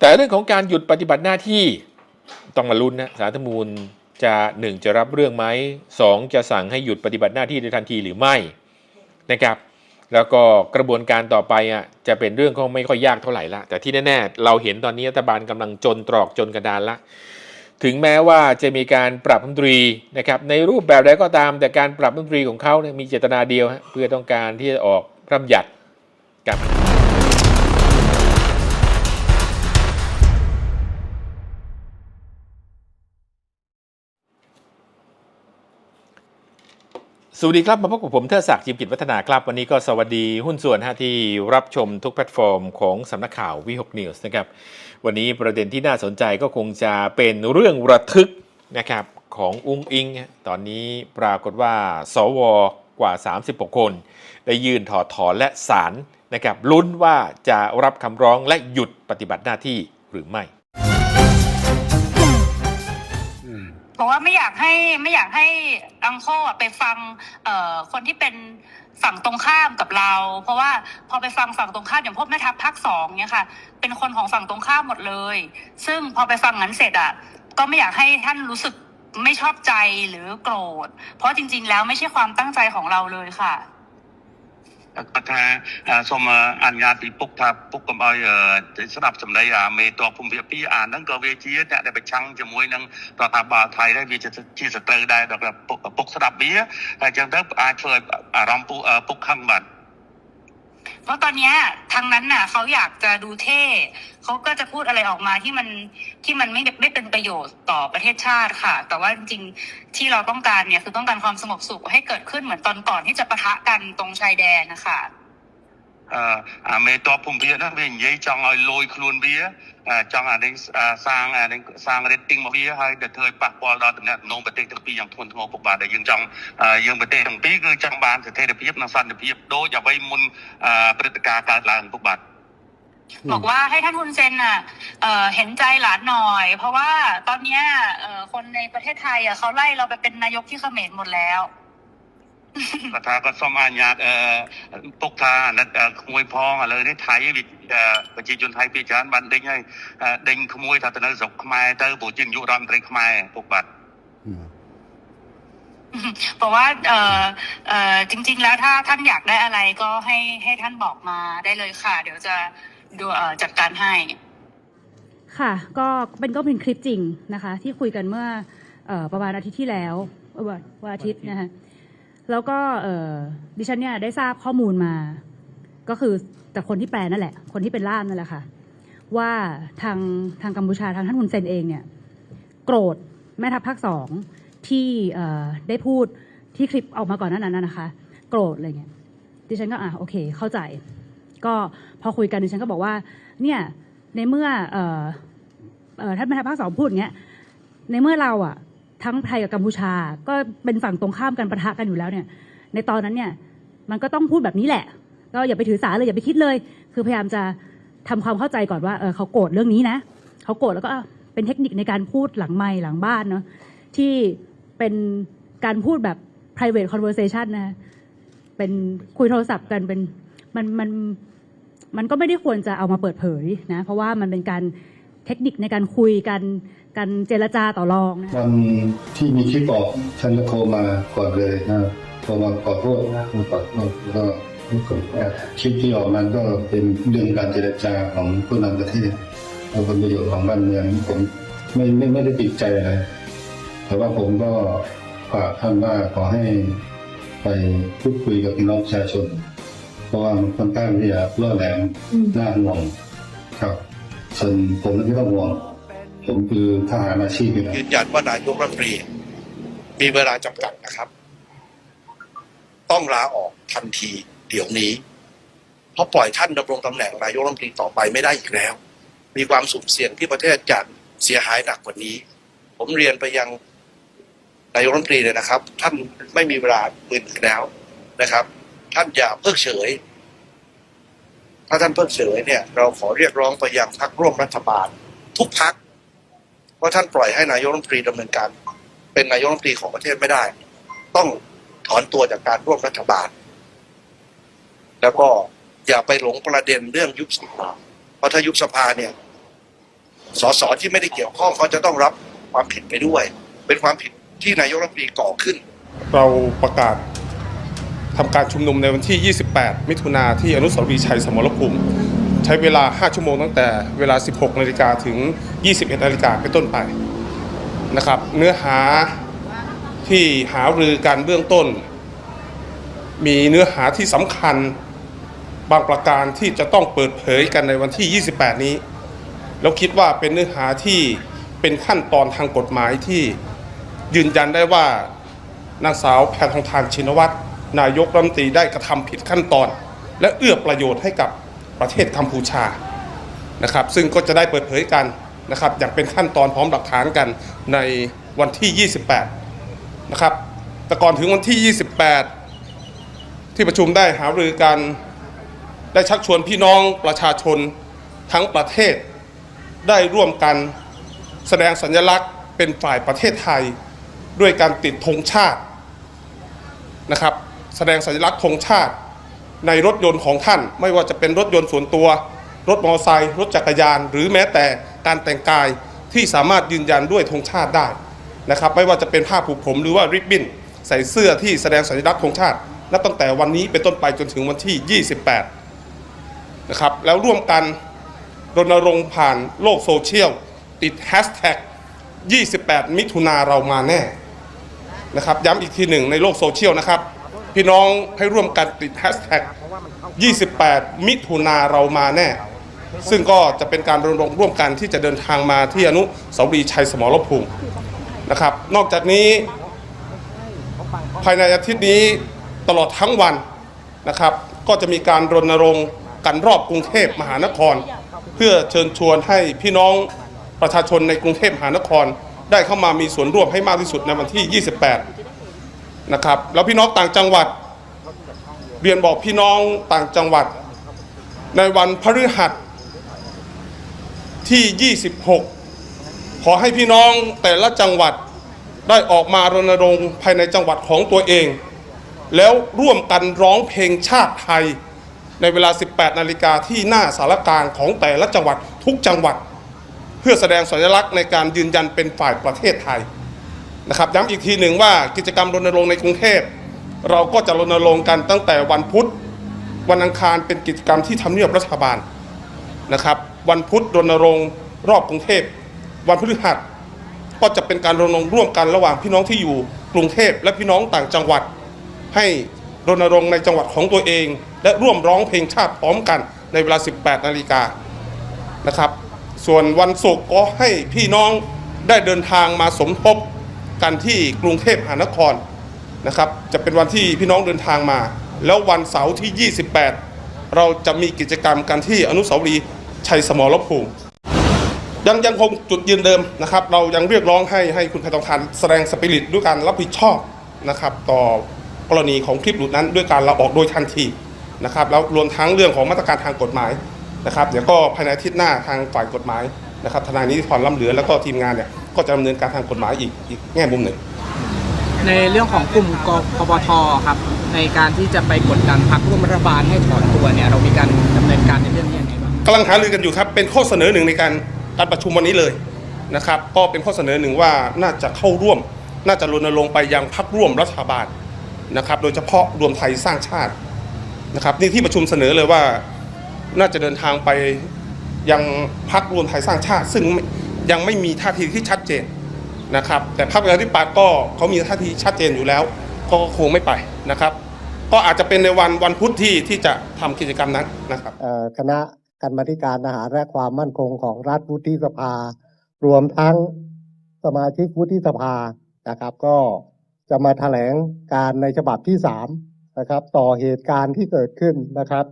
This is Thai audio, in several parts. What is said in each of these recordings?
แต่เรื่องของการหยุดปฏิบัติหน้าที่ต้องมาลุ้นนะสารธรรมนูญจะหนึ่งจะรับเรื่องไหมสองจะสั่งให้หยุดปฏิบัติหน้าที่ในทันทีหรือไม่นะครับแล้วก็กระบวนการต่อไปอะจะเป็นเรื่องก็ไม่ค่อยยากเท่าไหร่ละแต่ที่แน่ๆ เราเห็นตอนนี้รัฐบาลกำลังจนตรอกจนกระดานละ ถึงแม้ว่าจะมีการปรับรัฐมนตรีนะครับในรูปแบบใดก็ตาม แต่การปรับรัฐมนตรีของเขาเนี่ยมีเจตนาเดียวฮะเพื่อต้องการที่จะออกระบัญญัติกับ สวัสดีครับ มาพบกับผมเทอศักดิ์จิมกิจวัฒนาครับ วันนี้ก็สวัสดีหุ้นส่วนฮะที่รับชมทุกแพลตฟอร์มของสำนักข่าววิหกนิวส์นะครับวันนี้ประเด็นที่น่าสนใจก็คงจะเป็นเรื่องระทึกนะครับของอุ้งอิง ตอนนี้ปรากฏว่า สวกว่า 36 คน ได้ยื่นถอดถอนและสารนะครับลุ้นว่าจะรับคำร้องและหยุดปฏิบัติหน้าที่หรือไม่ บอกว่าไม่อยากให้ไม่อยากให้อังโคอะไปฟังเอ่อคนที่เป็นฝั่งตรงข้ามกับเรา เพราะว่าพอไปฟังฝั่งตรงข้ามอย่างพวกแม่ทัพภาคสองเนี่ยค่ะ เป็นคนของฝั่งตรงข้ามหมดเลย ซึ่งพอไปฟังนั้นเสร็จอะก็ไม่อยากให้ท่านรู้สึกไม่ชอบใจหรือโกรธ เพราะจริง ๆ แล้วไม่ใช่ความตั้งใจของเราเลยค่ะ គាត់ថាអឺសូមអនុញ្ញាតពីពុកថាពុកកុំឲ្យអឺស្ដាប់សម្ដីអាមេតបភូមិភាគ2អាហ្នឹងក៏វាជាអ្នកដែលប្រឆាំងជាមួយនឹងរដ្ឋាភិបាលថៃដែរវាជាជាសត្រូវដែរដល់ពុកពុកស្ដាប់វាហើយអញ្ចឹងទៅអាចធ្វើឲ្យអារម្មណ៍ពុកអឺពុកខឹងបាទ เพราะตอนเนี้ยทางนั้นน่ะเขาอยากจะดูเท่เขาก็จะพูดอะไรออกมาที่มันที่มันไม่ไม่เป็นประโยชน์ต่อประเทศชาติค่ะ แต่ว่าจริงๆที่เราต้องการเนี่ยคือต้องการความสงบสุขให้เกิดขึ้นเหมือนตอนก่อนที่จะปะทะกันตรงชายแดนนะคะ អឺអាមេតបភូមិភាគហ្នឹងវានិយាយចង់ឲ្យលយខ្លួនវាអឺ ចង់អានេះអឺសាងអានេះសាង rating មកវាហើយទៅធ្វើឲ្យប៉ះពាល់ដល់តំណែងប្រទេសទាំងពីរយ៉ាងធ្ងន់ធ្ងរពុកបាទដែលយើងចង់អឺយើងប្រទេសទាំងពីរគឺចង់បានស្ថិរភាពនិងសន្តិភាពដូចអ្វីមុនអឺព្រឹត្តិការណ៍កើតឡើងពុកបាទ บอกว่าให้ท่านฮุนเซนน่ะเอ่อเห็นใจหลานหน่อย เพราะว่าตอนเนี้ยเอ่อคนในประเทศไทยอ่ะเขาไล่เราไปเป็นนายกที่เขมรหมดแล้ว គាត់ថាគាត់សុំអនុញ្ញាតអឺពុកថាអាណិតអឺក្មួយផងឥឡូវនេះថៃវាអឺប្រជាជនថៃពីច្រើនបានដេញហើយអឺដេញក្មួយថាទៅនៅស្រុកខ្មែរទៅព្រោះជានាយករដ្ឋមន្ត្រីខ្មែរពុកបាទ บอกว่าเอ่อเอ่อจริง ๆ แล้วถ้าท่านอยากได้อะไรก็ให้ให้ท่านบอกมาได้เลยค่ะ เดี๋ยวจะดูเอ่อจัดการให้ ค่ะ ก็เป็นก็เป็นคลิปจริงนะคะ ที่คุยกันเมื่อเออประมาณอาทิตย์ที่แล้วเออวันวันอาทิตย์นะคะ แล้วก็เออดิฉันเนี่ยได้ทราบข้อมูลมา ก็คือแต่คนที่แปลนั่นแหละ คนที่เป็นล่ามนั่นแหละค่ะ ว่าทางทางกัมพูชาทางท่านฮุนเซนเองเนี่ย โกรธแม่ทัพภาคสองที่ได้พูดที่คลิปออกมาก่อนหนานั้นนะคะ โกรธอะไรเงี้ยดิฉันก็อะโอเค เข้าใจ ก็พอคุยกันดิฉันก็บอกว่า เนี่ยในเมื่อ,ออท่านแม่ทัพภาคสองพูดอย่างเงี้ยในเมื่อเราอะ ทั้งไทยกับกัมพูชา ก็เป็นฝั่งตรงข้ามกันปะทะกันอยู่แล้วเนี่ย ในตอนนั้นเนี่ยมันก็ต้องพูดแบบนี้แหละ ก็อย่าไปถือสาเลยอย่าไปคิดเลย คือพยายามจะทำความเข้าใจก่อนว่าเออเขาโกรธเรื่องนี้นะเขาโกรธแล้วก็เป็นเทคนิคในการพูดหลังไมค์หลังบ้านเนาะที่เป็นการพูดแบบ private conversation นะเป็นคุยโทรศัพท์กันเป็นมันมันมันก็ไม่ได้ควรจะเอามาเปิดเผยนะ เพราะว่ามันเป็นการ เทคนิคในการคุยกันการเจรจาต่อรองนะวันที่มีคลิปออกฉันก็โทรมาก่อนเลยนะโทรมาขอโทษนะขอโทษแล้วก็คลิปที่ออกนั้นก็เป็นเรื่องการเจรจาของผู้นำประเทศเอาผลประโยชน์ของบ้านเมืองผมไม่ไม่ไม่ได้ติดใจอะไรแต่ว่าผมก็ฝากท่านว่าขอให้ไปพูดคุยกับพี่น้องประชาชน เพราะว่ามันค่อนข้างที่จะร่อแหลมน่าห่วงครับ ส่วนผมไม่ต้องห่วงผมคือทหารอาชีพยืนยันว่านายกรัฐมนตรี มีเวลาจำกัดนะครับ ต้องลาออกทันทีเดี๋ยวนี้ เพราะปล่อยท่านดำรงตำแหน่งนายกรัฐมนตรีต่อไปไม่ได้อีกแล้ว มีความสุ่มเสี่ยงที่ประเทศจะเสียหายหนักกว่านี้ ผมเรียนไปยังนายกรัฐมนตรีเลยนะครับ ท่านไม่มีเวลามืนแล้วนะครับ ท่านอย่าเพิกเฉย ถ้าท่านเพิกเฉยเนี่ยเราขอเรียกร้องไปยังพรรคร่วมรัฐบาล ทุกพรรคว่าท่านปล่อยให้นายกรัฐมนตรีดำเนินการ เป็นนายกรัฐมนตรีของประเทศไม่ได้ ต้องถอนตัวจากการร่วมรัฐบาล แล้วก็อย่าไปหลงประเด็นเรื่องยุบสภาเพราะถ้ายุบสภาเนี่ยสสที่ไม่ได้เกี่ยวข้องเขาจะต้องรับความผิดไปด้วย เป็นความผิดที่นายกรัฐมนตรีก่อขึ้น เราประกาศ ทำการชุมนุมในวันที่ 28 มิถุนาที่อนุสาวรีย์ชัยสมรภูมิใช้เวลา 5 ชั่วโมงตั้งแต่เวลา 16 นาฬิกาถึง 21 นาฬิกาเป็นต้นไปนะครับ เนื้อหาที่หารือการเบื้องต้น มีเนื้อหาที่สำคัญบางประการที่จะต้องเปิดเผยกันในวันที่ 28 นี้แล้วคิดว่าเป็นเนื้อหาที่เป็นขั้นตอนทางกฎหมายที่ยืนยันได้ว่านางสาวแพทองทานชินวัตร นายกรัฐมนตรีได้กระทำผิดขั้นตอน และเอื้อประโยชน์ให้กับประเทศกัมพูชานะครับ ซึ่งก็จะได้เปิดเผยกันนะครับ อย่างเป็นขั้นตอนพร้อมหลักฐานกันในวันที่ 28 นะครับ แต่ก่อนถึงวันที่ 28 ที่ประชุมได้หารือกันได้ชักชวนพี่น้องประชาชนทั้งประเทศ ได้ร่วมกันแสดงสัญลักษณ์เป็นฝ่ายประเทศไทย ด้วยการติดธงชาตินะครับ แสดงสัญลักษณ์ธงชาติ ในรถยนต์ของท่าน ไม่ว่าจะเป็นรถยนต์ส่วนตัว รถมอเตอร์ไซค์รถจักรยาน หรือแม้แต่การแต่งกายที่สามารถยืนยันด้วยธงชาติได้นะครับไม่ว่าจะเป็นผ้าผูกผมหรือว่าริบบิ้นใส่เสื้อที่แสดงสัญลักษณ์ธงชาตินับตั้งแต่วันนี้เป็นต้นไปจนถึงวันที่ 28 นะครับ แล้วร่วมกันรณรงค์ผ่านโลกโซเชียล ติดแฮชแท็ก28 มิถุนาเรามาแน่นะครับย้ำอีกทีหนึ่งในโลกโซเชียลนะครับ พี่น้องให้ร่วมกันติดแฮชแท็ก28 มิถุนาเรามาแน่ ซึ่งก็จะเป็นการรณรงค์ร่วมกันที่จะเดินทางมาที่อนุสาวรีย์ชัยสมรภูมินะครับ นอกจากนี้ภายในอาทิตย์นี้ตลอดทั้งวันนะครับ ก็จะมีการรณรงค์กันรอบกรุงเทพมหานคร เพื่อเชิญชวนให้พี่น้องประชาชนในกรุงเทพมหานคร ได้เข้ามามีส่วนร่วมให้มากที่สุดในวันที่ 28 นะครับแล้วพี่น้องต่างจังหวัด เรียนบอกพี่น้องต่างจังหวัด ในวันพฤหัสที่ 26 ขอให้พี่น้องแต่ละจังหวัดได้ออกมารณรงค์ภายในจังหวัดของตัวเอง แล้วร่วมกันร้องเพลงชาติไทย ในเวลา 18 นาฬิกาที่หน้าสารกลางของแต่ละจังหวัดทุกจังหวัด เพื่อแสดงสัญลักษณ์ในการยืนยันเป็นฝ่ายประเทศไทย นะครับย้ำอีกทีหนึ่งว่ากิจกรรมรณรงค์ในกรุงเทพเราก็จะรณรงค์กันตั้งแต่วันพุธ วันอังคารเป็นกิจกรรมที่ทำเนียบรัฐบาลนะครับ วันพุธรณรงค์รอบกรุงเทพวันพฤหัสก็จะเป็นการรณรงค์ร่วมกันระหว่างพี่น้องที่อยู่กรุงเทพและพี่น้องต่างจังหวัด ให้รณรงค์ในจังหวัดของตัวเอง และร่วมร้องเพลงชาติพร้อมกันในเวลา 18 นาฬิกานะครับ ส่วนวันศุกร์ก็ให้พี่น้องได้เดินทางมาสมทบ กันที่กรุงเทพมหานครนะครับ จะเป็นวันที่พี่น้องเดินทางมา แล้ววันเสาร์ที่ 28 เราจะมีกิจกรรมกันที่อนุสาวรีย์ชัยสมรภูมิยังยังคงจุดยืนเดิมนะครับ เรายังเรียกร้องให้ให้คุณแพทองทานแสดงสปิริตด้วยการรับผิดชอบนะครับ ต่อกรณีของคลิปหลุดนั้นด้วยการลาออกโดยทันทีนะครับแล้วรวมทั้งเรื่องของมาตรการทางกฎหมายนะครับ เดี๋ยวก็ภายในอาทิตย์หน้าทางฝ่ายกฎหมายนะครับทนายนิติพรล้ำเหลือแล้วก็ทีมงานเนี่ย ก็จะดำเนินการทางกฎหมายอีกอีกแง่มุมหนึ่ง ในเรื่องของกลุ่มกกปทครับ ในการที่จะไปกดดันพรรคร่วมรัฐบาลให้ถอนตัวเนี่ยเรามีการดำเนินการในเรื่องนี้ยังไงบ้างกำลังหารือกันอยู่ครับเป็นข้อเสนอหนึ่งในการการประชุมวันนี้เลยนะครับ ก็เป็นข้อเสนอหนึ่งว่าน่าจะเข้าร่วม น่าจะรณรงค์ไปยังพักร่วมรัฐบาลนะครับ โดยเฉพาะรวมไทยสร้างชาตินะครับนี่ที่ประชุมเสนอเลยว่าน่าจะเดินทางไปยังพักรวมไทยสร้างชาติ ซึ่งไม่ ยังไม่มีท่าทีที่ชัดเจนนะครับ แต่พรรคประชาธิปัตย์ก็เขามีท่าทีชัดเจนอยู่แล้ว ก็คงไม่ไปนะครับ ก็อาจจะเป็นในวันวันพุธที่ที่จะทำกิจกรรมนั้นนะครับคณะกรรมธิการอาหารและความมั่นคงของรัฐวุฒิสภา รวมทั้งสมาชิกวุฒิสภานะครับ ก็จะมาแถลงการในฉบับที่สามนะครับ ต่อเหตุการณ์ที่เกิดขึ้นนะครับ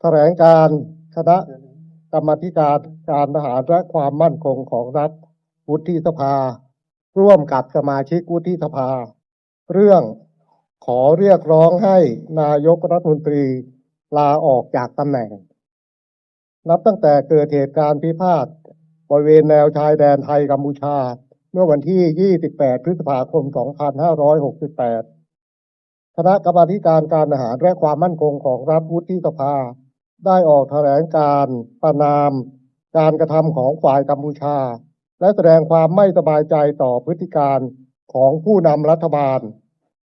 แถลงการคณะ กรรมธิการการทหารและความมั่นคงของรัฐวุฒิสภา ร่วมกับสมาชิกวุฒิสภา เรื่องขอเรียกร้องให้นายกรัฐมนตรีลาออกจากตำแหน่ง นับตั้งแต่เกิดเหตุการณ์พิพาทบริเวณแนวชายแดนไทยกัมพูชา เมื่อวันที่ 28 พฤษภาคม 2568 คณะกรรมาธิการการอาหารและความมั่นคงของรัฐวุฒิสภา ได้ออกแถลงการประนาม การกระทำของฝ่ายกัมพูชา และแสดงความไม่สบายใจต่อพฤติการของผู้นำรัฐบาล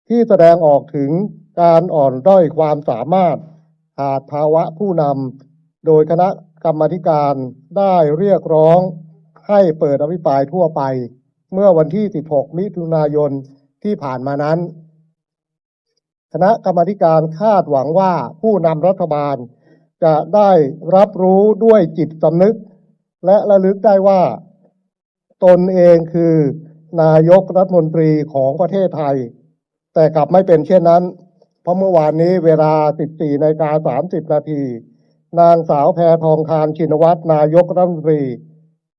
ที่แสดงออกถึงการอ่อนด้อยความสามารถขาดภาวะผู้นำโดยคณะกรรมการได้เรียกร้องให้เปิดอภิปรายทั่วไป เมื่อวันที่ 16 มิถุนายนที่ผ่านมานั้น คณะกรรมการคาดหวังว่าผู้นำรัฐบาล จะได้รับรู้ด้วยจิตสำนึก และระลึกได้ว่า ตนเองคือนายกรัฐมนตรีของประเทศไทย แต่กลับไม่เป็นเช่นนั้น เพราะเมื่อวานนี้เวลา 14นาฬิกา30 นาที นางสาวแพทองทานชินวัตรนายกรัฐมนตรี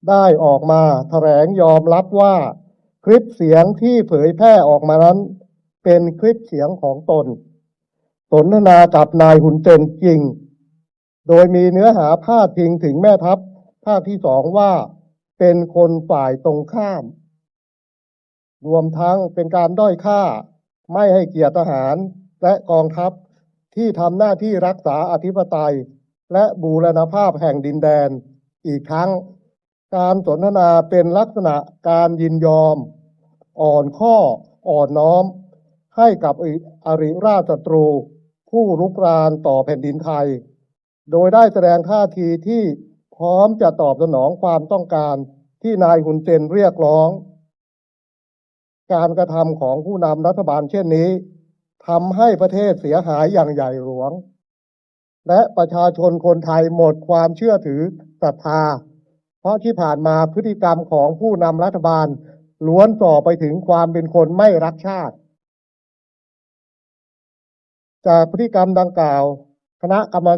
ได้ออกมาแถลงยอมรับว่า คลิปเสียงที่เผยแพร่ออกมานั้น เป็นคลิปเสียงของตน สนทนากับนายหุนเซนจริง โดยมีเนื้อหาพาดพิงถึงแม่ทัพภาคที่สองว่าเป็นคนฝ่ายตรงข้าม รวมทั้งเป็นการด้อยค่า ไม่ให้เกียรติทหารและกองทัพที่ทำหน้าที่รักษาอธิปไตย และบูรณภาพแห่งดินแดน อีกทั้ง การสนทนาเป็นลักษณะการยินยอม อ่อนข้ออ่อนน้อม ให้กับอริราชศัตรู ผู้รุกรานต่อแผ่นดินไทย โดยได้แสดงท่าทีที่พร้อมจะตอบสนองความต้องการที่นายฮุนเซนเรียกร้อง การกระทำของผู้นำรัฐบาลเช่นนี้ทำให้ประเทศเสียหายอย่างใหญ่หลวง และประชาชนคนไทยหมดความเชื่อถือศรัทธา เพราะที่ผ่านมาพฤติกรรมของผู้นำรัฐบาลล้วนส่อไปถึงความเป็นคนไม่รักชาติ จากพฤติกรรมดังกล่าว คณะกรรม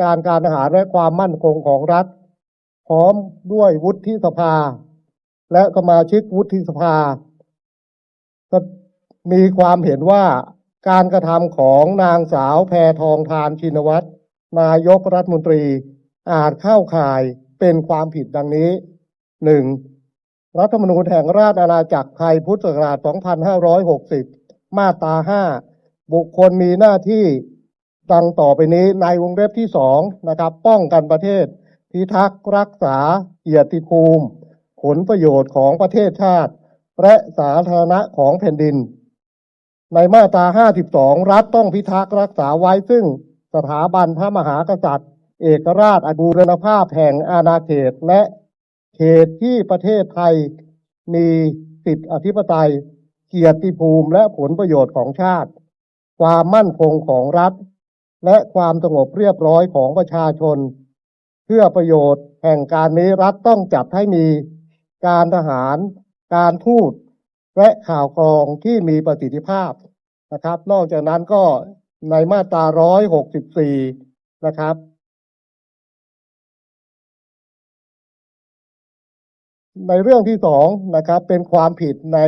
การการทหารและความมั่นคงของรัฐ พร้อมด้วยวุฒิสภา และสมาชิกวุฒิสภามีความเห็นว่าการกระทำของนางสาวแพทองทานชินวัตรนายกรัฐมนตรีอาจเข้าข่ายเป็นความผิดดังนี้หนึ่งรัฐธรรมนูญแห่งราชอาณาจักรไทยพุทธศักราช 2560 มาตรา 5 บุคคลมีหน้าที่ ดังต่อไปนี้ในวงเล็บที่สองนะครับ ป้องกันประเทศ พิทักษ์รักษาเกียรติภูมิ ผลประโยชน์ของประเทศชาติ และสาธารณะของแผ่นดิน ในมาตรา 52 รัฐต้องพิทักษ์รักษาไว้ซึ่งสถาบันพระมหากษัตริย์ เอกราชอบูรณภาพแห่งอาณาเขตและเขตที่ประเทศไทยมีสิทธิอธิปไตย เกียรติภูมิและผลประโยชน์ของชาติ ความมั่นคงของรัฐ และความสงบเรียบร้อยของประชาชน เพื่อประโยชน์แห่งการนี้รัฐต้องจัดให้มีการทหาร การทูตและข่าวกรองที่มีประสิทธิภาพนะครับ นอกจากนั้นก็ในมาตรา164นะครับ ในเรื่องที่สองนะครับ เป็นความผิดใน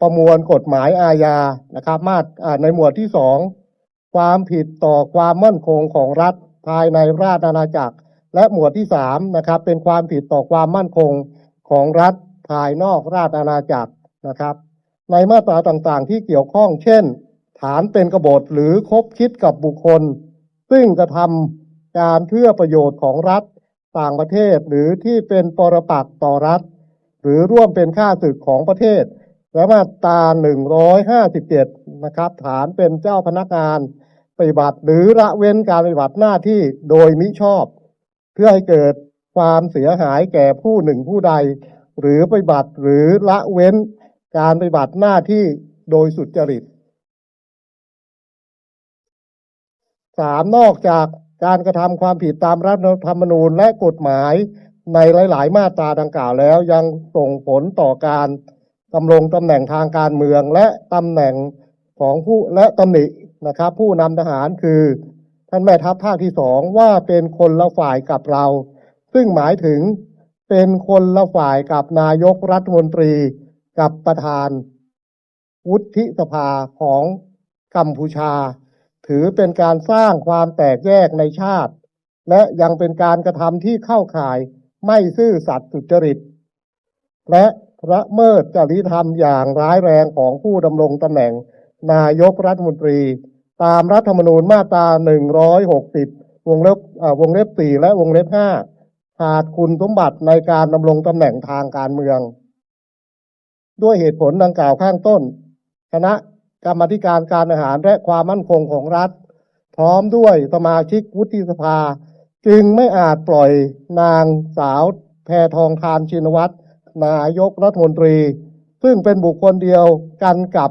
ประมวลกฎหมายอาญานะครับ มาตราในหมวดที่สอง ความผิดต่อความมั่นคงของรัฐภายในราชอาณาจักร และหมวดที่สามนะครับเป็นความผิดต่อความมั่นคงของรัฐภายนอกราชอาณาจักรนะครับ ในมาตราต่างๆ ที่เกี่ยวข้อง เช่น ฐานเป็นกบฏหรือคบคิดกับบุคคล ซึ่งกระทำการเพื่อประโยชน์ของรัฐต่างประเทศหรือที่เป็นปรปักษ์ต่อรัฐ หรือร่วมเป็นข้าศึกของประเทศ และมาตรา157 นะครับ ฐานเป็นเจ้าพนักงาน ปฏิบัติ หรือละเว้นการปฏิบัติหน้าที่โดยมิชอบ เพื่อให้เกิดความเสียหายแก่ผู้หนึ่งผู้ใด หรือปฏิบัติหรือละเว้นการปฏิบัติหน้าที่โดยสุจริตสามนอกจากการกระทำความผิดตามรัฐธรรมนูญและกฎหมายในหลาย ๆ มาตราดังกล่าวแล้วยังส่งผลต่อการดำรงตำแหน่งทางการเมืองและตำแหน่งของผู้และตำหนิ นะครับ ผู้นำทหารคือท่านแม่ทัพภาคที่สองว่าเป็นคนละฝ่ายกับเรา ซึ่งหมายถึงเป็นคนละฝ่ายกับนายกรัฐมนตรีกับประธาน วุฒิสภาของกัมพูชา ถือเป็นการสร้างความแตกแยกในชาติ และยังเป็นการกระทำที่เข้าข่ายไม่ซื่อสัตย์สุจริต และละเมิดจริยธรรมอย่างร้ายแรงของผู้ดำรงตำแหน่งนายกรัฐมนตรี ตามรัฐธรรมนูญมาตรา 160 วงเล็บวงเล็บ 4 และวงเล็บ 5 ขาดคุณสมบัติในการดำรงตำแหน่งทางการเมือง ด้วยเหตุผลดังกล่าวข้างต้น คณะกรรมธิการการอาหารและความมั่นคงของรัฐ พร้อมด้วยสมาชิกวุฒิสภา จึงไม่อาจปล่อยนางสาวแพทองทานชินวัตรนายกรัฐมนตรี ซึ่งเป็นบุคคลเดียวกันกับ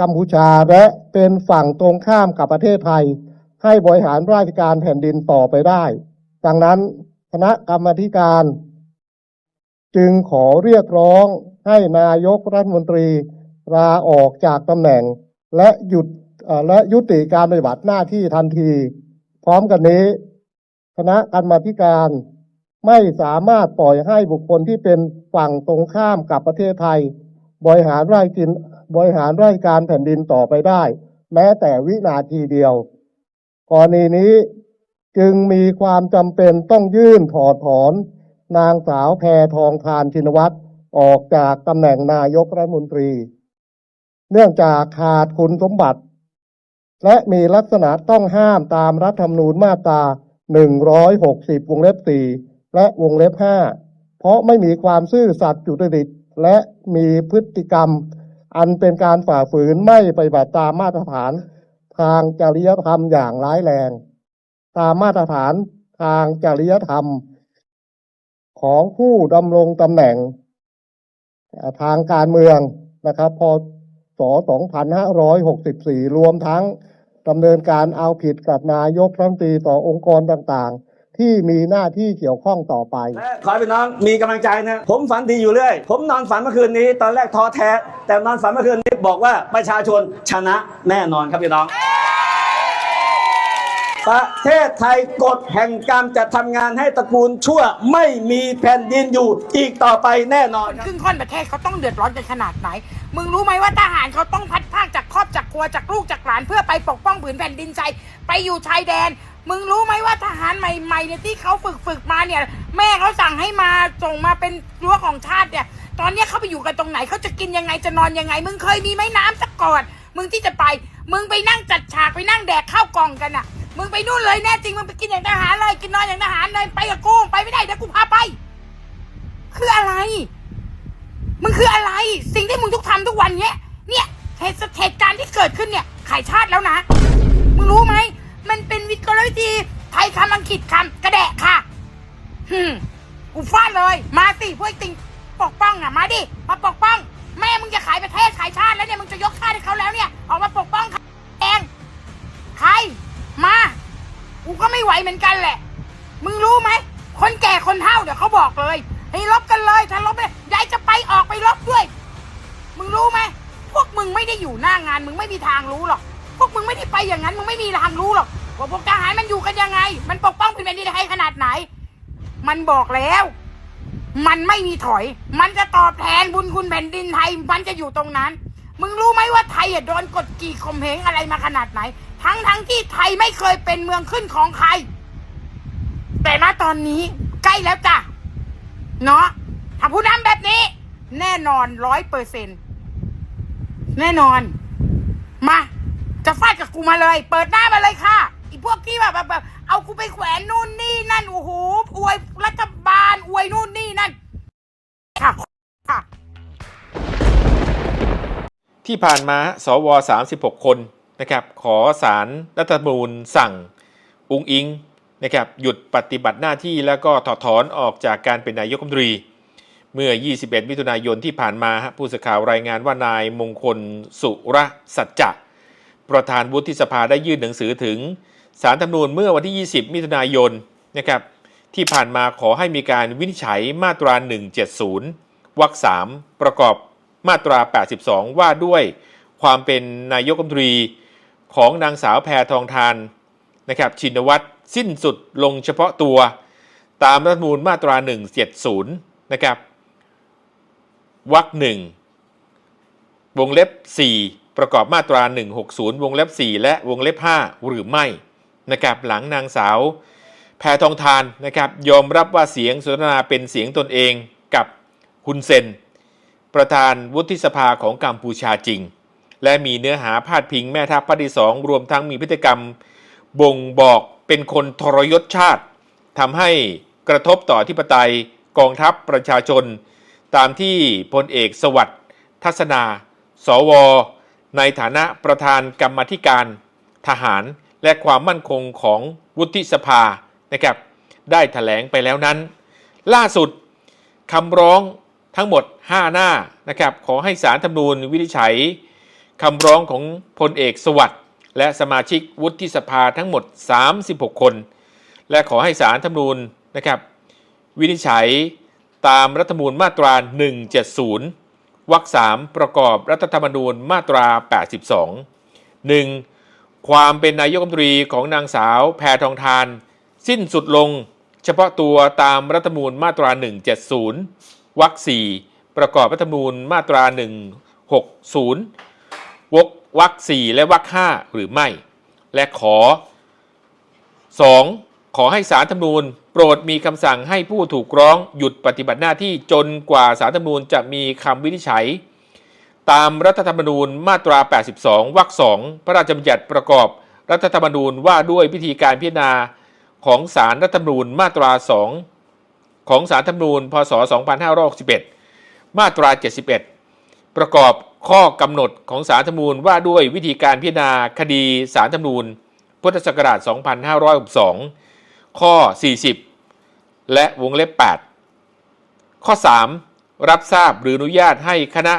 กัมพูชาและเป็นฝั่งตรงข้ามกับประเทศไทย ให้บริหารราชการแผ่นดินต่อไปได้ ดังนั้นคณะกรรมการ จึงขอเรียกร้องให้นายกรัฐมนตรีลาออกจากตำแหน่ง และหยุดและยุติการปฏิบัติหน้าที่ทันที พร้อมกันนี้ คณะกรรมการไม่สามารถปล่อยให้บุคคลที่เป็นฝั่งตรงข้ามกับประเทศไทย บริหารราชกิน บริหารราชการแผ่นดินต่อไปได้ แม้แต่วินาทีเดียว กรณีนี้จึงมีความจำเป็นต้องยื่นถอดถอน นางสาวแพทองทานชินวัตรออกจากตำแหน่งนายกรัฐมนตรี เนื่องจากขาดคุณสมบัติ และมีลักษณะต้องห้ามตามรัฐธรรมนูญมาตรา 160 วงเล็บ 4 และวงเล็บ 5 เพราะไม่มีความซื่อสัตย์จุจริตและมีพฤติกรรม อันเป็นการฝ่าฝืนไม่ปฏิบัติตามมาตรฐาน ทางจริยธรรมอย่างร้ายแรง ตามมาตรฐานทางจริยธรรม ของผู้ดำรงตำแหน่ง ทางการเมืองนะครับ พศ 2564 รวมทั้งดำเนินการเอาผิดกับนายกรัฐมนตรีต่อองค์กรต่างๆ ที่มีหน้าที่เกี่ยวข้องต่อไปและขอให้พี่น้องมีกำลังใจนะ ผมฝันดีอยู่เรื่อย ผมนอนฝันเมื่อคืนนี้ ตอนแรกท้อแท้ แต่นอนฝันเมื่อคืนนี้บอกว่าประชาชนชนะแน่นอนครับพี่น้อง ประเทศไทยกฎแห่งกรรมจะทำงานให้ตระกูลชั่วไม่มีแผ่นดินอยู่อีกต่อไปแน่นอน ครึ่งค่อนประเทศเขาต้องเดือดร้อนกันขนาดไหน มึงรู้ไหมว่าทหารเขาต้องพัดภาคจากครอบจากครัวจากลูกจากหลานเพื่อไปปกป้องผืนแผ่นดินใจ ไปอยู่ชายแดน มึงรู้ไหมว่าทหารใหม่ๆเนี่ยที่เขาฝึกฝึกมาเนี่ย แม่เขาสั่งให้มาส่งมาเป็นรั้วของชาติเนี่ย ตอนเนี้ยเขาไปอยู่กันตรงไหนเขาจะกินยังไงจะนอนยังไง มึงเคยมีไหมน้ำสักก่อน มึงที่จะไป มึงไปนั่งจัดฉากไปนั่งแดกข้าวกล่องกันอะมึงไปนู่นเลยแน่จริงมึงไปกินอย่างทหารเลยกินนอนอย่างทหารเลยไปกับกูไปไม่ได้เดี๋ยวกูพาไป คืออะไร มึงคืออะไร สิ่งที่มึงทุกทำทุกวันเนี้ยเนี่ยเหตุเหตุการณ์ที่เกิดขึ้นเนี่ยขายชาติแล้วนะ มึงรู้ไหม มันเป็นวิกลวิธีไทยคำอังกฤษคำกระแดะค่ะฮึกูฟาดเลย มาสิพวกติงปกป้องอะ มาดิ มาปกป้อง แม่มึงจะขายประเทศขายชาติแล้วเนี่ย มึงจะยกชาติให้เขาแล้วเนี่ย ออกมาปกป้องเองใคร มา กูก็ไม่ไหวเหมือนกันแหละ มึงรู้ไหม คนแก่คนเฒ่าเดี๋ยวเขาบอกเลยให้ลบกันเลย ถ้าลบไม่ยายจะไปออกไปลบด้วย มึงรู้ไหม พวกมึงไม่ได้อยู่หน้างาน มึงไม่มีทางรู้หรอก มึงไม่ได้ไปอย่างนั้นมึงไม่มีทางรู้หรอกว่าพวกทหารมันอยู่กันยังไง มันปกป้องเป็นแผ่นดินไทยขนาดไหน มันบอกแล้ว มันไม่มีถอย มันจะตอบแทนบุญคุณแผ่นดินไทย มันจะอยู่ตรงนั้น มึงรู้ไหมว่าไทยอะโดนกดกี่ข่มเหงอะไรมาขนาดไหน ทั้งทั้งที่ไทยไม่เคยเป็นเมืองขึ้นของใคร แต่ณตอนนี้ใกล้แล้วจ้ะ เนาะถ้าผู้นำแบบนี้ แน่นอนร้อยเปอร์เซ็นแน่นอน มา จะฟาดกับกูมาเลย เปิดหน้ามาเลยค่ะอีพวกที่แบบแบบเอากูไปแขวนนู่นนี่นั่นโอ้โหอวยรัฐบาลอวยนู่นนี่นั่นค่ะค่ะ ที่ผ่านมาสว 36 คนนะครับขอสารรัฐธรรมนูญสั่งอุงอิงนะครับหยุดปฏิบัติหน้าที่แล้วก็ถอดถอนออกจากการเป็นนายกรัฐมนตรี เมื่อ 21 มิถุนายนที่ผ่านมาฮะผู้สื่อข่าวรายงานว่านายมงคลสุรสัจจะ ประธานวุฒิสภาได้ยื่นหนังสือถึงสารธรรมนูญเมื่อวันที่ 20 มิถุนายนนะครับที่ผ่านมาขอให้มีการวินิจฉัยมาตรา 170 วรรค3ประกอบมาตรา 82 ว่าด้วยความเป็นนายกรัฐมนตรีของนางสาวแพทองทานนะครับชินวัตรสิ้นสุดลงเฉพาะตัวตามรัฐมนูญมาตรา 170 นะครับวรรคหนึ่งวงเล็บ 4 ประกอบมาตรา 160 วงเล็บ 4 และวงเล็บ 5 หรือไม่นะครับหลังนางสาว แพทองทานนะครับยอมรับว่าเสียงสนทนาเป็นเสียงตนเองกับฮุนเซน ประธานวุฒิสภาของกัมพูชาจริง และมีเนื้อหาพาดพิงแม่ทัพภาคที่สองรวมทั้งมีพฤติกรรม บ่งบอกเป็นคนทรยศชาติทำให้กระทบต่อที่ปไตยกองทัพประชาชน ตามที่พลเอกสวัสดิ์ทัศนา สว ในฐานะประธานกรรมธิการทหารและความมั่นคงของวุฒิสภานะครับได้ถแถลงไปแล้วนั้น ล่าสุดคำร้องทั้งหมด 5 หน้านะครับขอให้สารธรรมนูญวินิจฉัยคำร้องของพลเอกสวัสดิ์และสมาชิกวุฒิสภาทั้งหมด 36 คน และขอให้สารธรรมนูญนะครับวินิจฉัยตามรัฐธรรมนูญมาตรา 170 วรรคสามประกอบรัฐธรรมนูญมาตรา 82 1. ความเป็นนายกรัฐมนตรีของนางสาวแพทองทาน สิ้นสุดลง เฉพาะตัวตามรัฐธรรมนูญมาตรา 170 วรรคสี่ประกอบรัฐธรรมนูญมาตรา 160 วกวรรคสี่และวรรคห้าหรือไม่ และขอ 2. ขอให้สารธรรมนูญโปรดมีคำสั่งให้ผู้ถูกร้องหยุดปฏิบัติหน้าที่จนกว่าสารธรรมนูญจะมีคำวินิจฉัย ตามรัฐธรรมนูญมาตรา 82 วรรค2พระราชบัญญัติประกอบรัฐธรรมนูญว่าด้วยวิธีการพิจารณาของสารรัฐธรรมนูญมาตรา 2 ของสารธรรมนูญพศ 2561 มาตรา 71 ประกอบข้อกำหนดของสารธรรมนูญว่าด้วยวิธีการพิจารณาคดีสารธรรมนูญพุทธศักราช 2562 ข้อ 40 และวงเล็บ 8 ข้อ 3 รับทราบหรืออนุญาตให้คณะ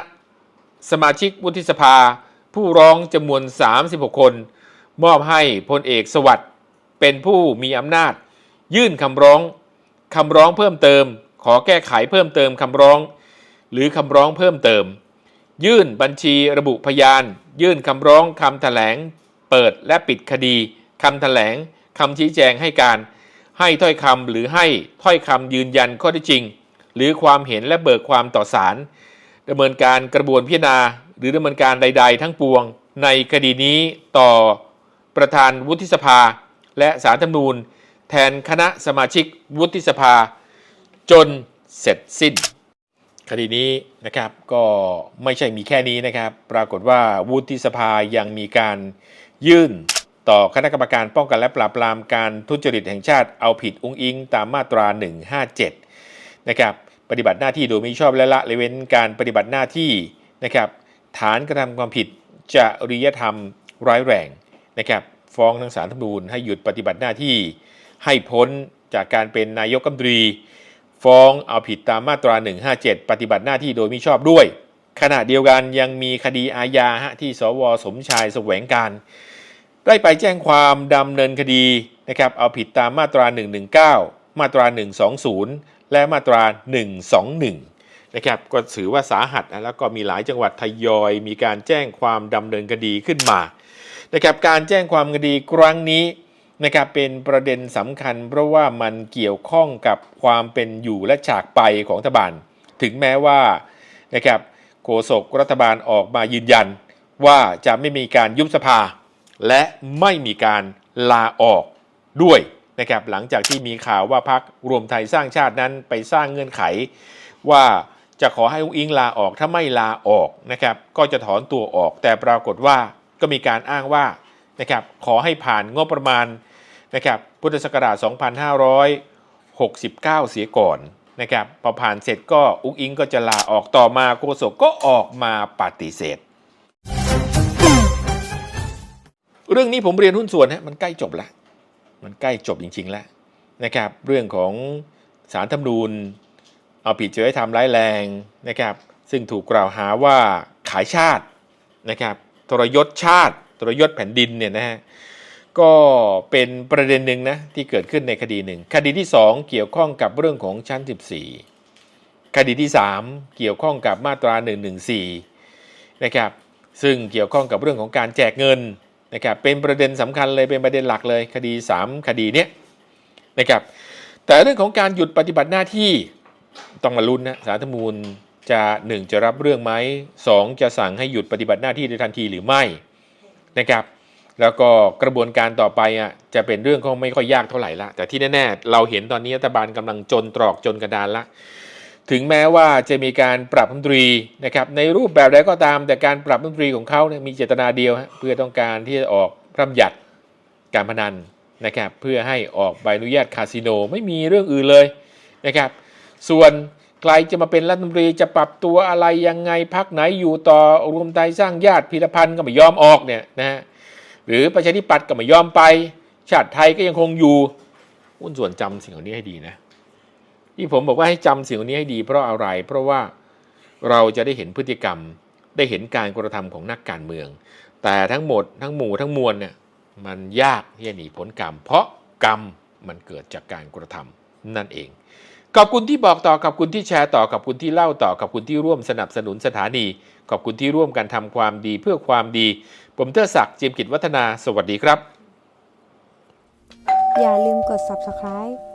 สมาชิกวุฒิสภา ผู้ร้องจำนวน 36 คน มอบให้พลเอกสวัสด์เป็นผู้มีอำนาจ ยื่นคำร้องคำร้องเพิ่มเติม ขอแก้ไขเพิ่มเติมคำร้อง หรือคำร้องเพิ่มเติม ยื่นบัญชีระบุพยาน ยื่นคำร้องคำแถลง เปิดและปิดคดีคำแถลงคำชี้แจงให้การ ให้ถ้อยคำหรือให้ถ้อยคำยืนยันข้อเท็จจริง หรือความเห็นและเบิกความต่อศาลดำเนินการกระบวนพิจารณา หรือดำเนินการใด ๆ ทั้งปวง ในคดีนี้ต่อประธานวุฒิสภา และสารธรรมนูญ แทนคณะสมาชิกวุฒิสภา จนเสร็จสิ้น คดีนี้นะครับก็ไม่ใช่มีแค่นี้นะครับ ปรากฏว่าวุฒิสภายังมีการยื่น ต่อคณะกรรมการป้องกันและปราบปรามการทุจริตแห่งชาติเอาผิดอุ้งอิง ตามมาตรา 157 นะครับปฏิบัติหน้าที่โดยมิชอบและละเลยเว้นการปฏิบัติหน้าที่นะครับฐานกระทำความผิดจริยธรรมร้ายแรงนะครับฟ้องทางสารธรรมนูญให้หยุดปฏิบัติหน้าที่ให้พ้นจากการเป็นนายกรัฐมนตรี ฟ้องเอาผิดตามมาตรา 157 ปฏิบัติหน้าที่โดยมิชอบด้วย ขณะเดียวกันยังมีคดีอาญาฮะที่สวสมชายแสวงการ ได้ไปแจ้งความดำเนินคดีนะครับเอาผิดตามมาตรา 119 มาตรา 120 และมาตรา 121 นะครับก็ถือว่าสาหัสนะแล้วก็มีหลายจังหวัดทยอย มีการแจ้งความดำเนินคดีขึ้นมานะครับการแจ้งความคดีครั้งนี้นะครับเป็นประเด็นสำคัญ เพราะว่ามันเกี่ยวข้องกับความเป็นอยู่และฉากไปของรัฐบาล ถึงแม้ว่านะครับโฆษกรัฐบาลออกมายืนยัน ว่าจะไม่มีการยุบสภา และไม่มีการลาออกด้วยนะครับหลังจากที่มีข่าวว่าพักรวมไทยสร้างชาตินั้นไปสร้างเงื่อนไข ว่าจะขอให้อุ้งอิงลาออกถ้าไม่ลาออกนะครับก็จะถอนตัวออก แต่ปรากฏว่าก็มีการอ้างว่านะครับขอให้ผ่านงบประมาณนะครับพุทธศักราช 2569 เสียก่อนนะครับพอผ่านเสร็จก็อุ้งอิงก็จะลาออกต่อมาโฆษกก็ออกมาปฏิเสธ เรื่องนี้ผมเรียนหุ้นส่วนฮะมันใกล้จบแล้ว มันใกล้จบจริง ๆ แล้วนะครับ เรื่องของสารธรรมนูญเอาผิดจริยธรรมร้ายแรงนะครับ ซึ่งถูกกล่าวหาว่าขายชาตินะครับทรยศชาติทรยศแผ่นดินเนี่ยนะฮะก็เป็นประเด็นหนึ่งนะที่เกิดขึ้นในคดีหนึ่งคดีที่ 2 เกี่ยวข้องกับเรื่องของชั้น 14 คดีที่ 3 เกี่ยวข้องกับมาตรา 114 นะครับซึ่งเกี่ยวข้องกับเรื่องของการแจกเงิน นะครับเป็นประเด็นสำคัญเลยเป็นประเด็นหลักเลยคดี 3 คดีเนี้ยนะครับแต่เรื่องของการหยุดปฏิบัติหน้าที่ต้องมาลุ้นนะสารธรรมนูญจะ 1 จะรับเรื่องไหม2 จะสั่งให้หยุดปฏิบัติหน้าที่ในทันทีหรือไม่นะครับแล้วก็กระบวนการต่อไปอะจะเป็นเรื่องก็ไม่ค่อยยากเท่าไหร่ละแต่ที่แน่ๆเราเห็นตอนนี้รัฐบาลกำลังจนตรอกจนกระดานละ ถึงแม้ว่าจะมีการปรับรัฐมนตรีนะครับในรูปแบบใดก็ตาม แต่การปรับรัฐมนตรีของเขาเนี่ยมีเจตนาเดียวเพื่อต้องการที่จะออกพระบัญญัติการพนันนะครับเพื่อให้ออกใบอนุญาตคาสิโนไม่มีเรื่องอื่นเลยนะครับ ส่วนใครจะมาเป็นรัฐมนตรีจะปรับตัวอะไรยังไงพักไหนอยู่ต่อรวมไทยสร้างญาติพิรพันธ์ก็ไม่ยอมออกเนี่ยนะฮะหรือประชาธิปัตย์ก็ไม่ยอมไป ชาติไทยก็ยังคงอยู่หุ้นส่วนจำสิ่งเหล่านี้ให้ดีนะ ที่ผมบอกว่าให้จำสิ่งเหล่านี้ให้ดีเพราะอะไร เพราะว่าเราจะได้เห็นพฤติกรรม ได้เห็นการกระทำของนักการเมือง แต่ทั้งหมดทั้งหมู่ทั้งมวลเนี่ยมันยากที่จะหนีพ้นกรรม เพราะกรรมมันเกิดจากการกระทำนั่นเอง ขอบคุณที่บอกต่อขอบคุณที่แชร์ต่อขอบคุณที่เล่าต่อขอบคุณที่ร่วมสนับสนุนสถานี ขอบคุณที่ร่วมกันทำความดีเพื่อความดี ผมเทอศักดิ์จิมกิจวัฒนา สวัสดีครับ อย่าลืมกด subscribe